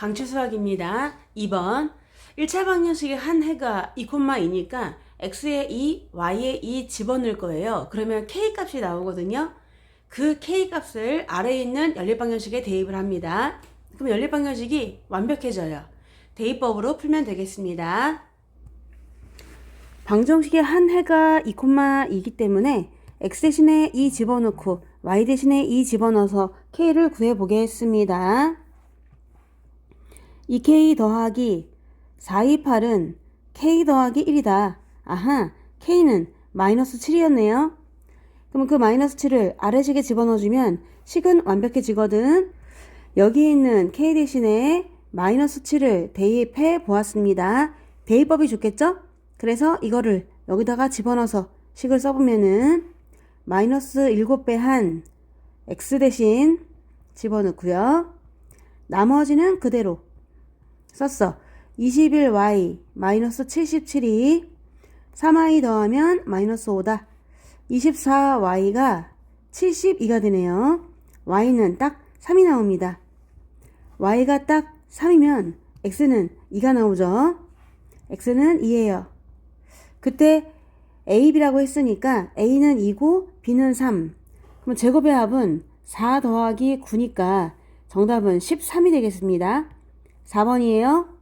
강추수학입니다. 2번 1차 방정식의 한 해가 2,2니까 x에 2, y에 2 집어넣을 거예요. 그러면 k 값이 나오거든요. 그 k 값을 아래에 있는 연립방정식에 대입을 합니다. 그럼 연립방정식이 완벽해져요. 대입법으로 풀면 되겠습니다. 방정식의 한 해가 2,2이기 때문에 x 대신에 2 집어넣고 y 대신에 2 집어넣어서 k를 구해보겠습니다. 2k 더하기 428은 k 더하기 1이다. 아하, k는 마이너스 7이었네요. 그럼 그 마이너스 7을 아래식에 집어넣어주면 식은 완벽해지거든. 여기 있는 k 대신에 마이너스 7을 대입해 보았습니다. 대입법이 좋겠죠? 그래서 이거를 여기다가 집어넣어서 식을 써보면은 마이너스 7배 한 x 대신 집어넣고요. 나머지는 그대로 썼어. 21y 마이너스 77이 3y 더하면 마이너스 5다. 24y가 72가 되네요. y는 딱 3이 나옵니다. y가 딱 3이면 x는 2가 나오죠. x는 2예요. 그때 a, b라고 했으니까 a는 2고 b는 3. 그럼 제곱의 합은 4 더하기 9니까 정답은 13이 되겠습니다. 4번이에요.